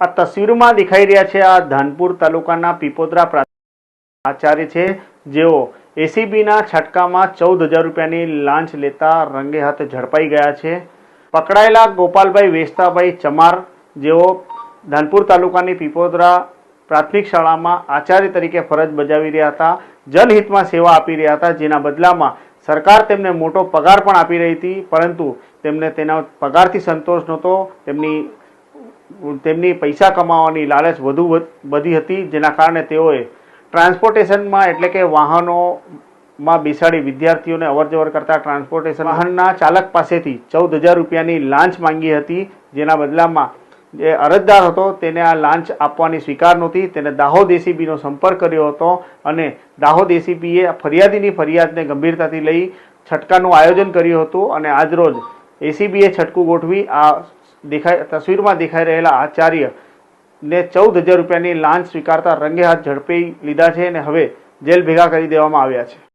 આ તસવીરમાં દેખાઈ રહ્યા છે આ ધાનપુર તાલુકાના પીપોદરા આચાર્ય છે. જેઓ એસીબીના છટકામાં ચૌદ હજાર રૂપિયાની લાંચ લેતા રંગે હાથ ઝડપાઈ ગયા છે. પકડાયેલા ગોપાલભાઈ વેસ્તાભાઈ ચમાર, જેઓ ધાનપુર તાલુકાની પીપોદરા પ્રાથમિક શાળામાં આચાર્ય તરીકે ફરજ બજાવી રહ્યા હતા, જનહિતમાં સેવા આપી રહ્યા હતા, જેના બદલામાં સરકાર તેમને મોટો પગાર પણ આપી રહી હતી, પરંતુ તેમને તેના પગારથી સંતોષ નહોતો. તેમની તેમની પૈસા કમાવાની લાલચ વધુ વધી હતી, જેના કારણે તેઓએ ટ્રાન્સપોર્ટેશનમાં એટલે કે વાહનોમાં બેસાડી વિદ્યાર્થીઓને અવરજવર કરતા ટ્રાન્સપોર્ટેશન વાહનના ચાલક પાસેથી ચૌદ હજાર રૂપિયાની લાંચ માંગી હતી, જેના બદલામાં જે અરજદાર હતો તેને આ લાંચ આપવાની સ્વીકાર નહોતી, તેને દાહોદ એસીબીનો સંપર્ક કર્યો હતો અને દાહોદ એસીબીએ ફરિયાદીની ફરિયાદને ગંભીરતાથી લઈ છટકાનું આયોજન કર્યું હતું અને આજરોજ એસીબીએ છટકું ગોઠવી આ દેખાય તસવીરમાં દેખાઈ રહેલા આચાર્ય ને ચૌદ હજાર રૂપિયાની લાંચ સ્વીકારતા રંગે હાથ ઝડપી લીધા છે અને હવે જેલ ભેગા કરી દેવામાં આવ્યા છે.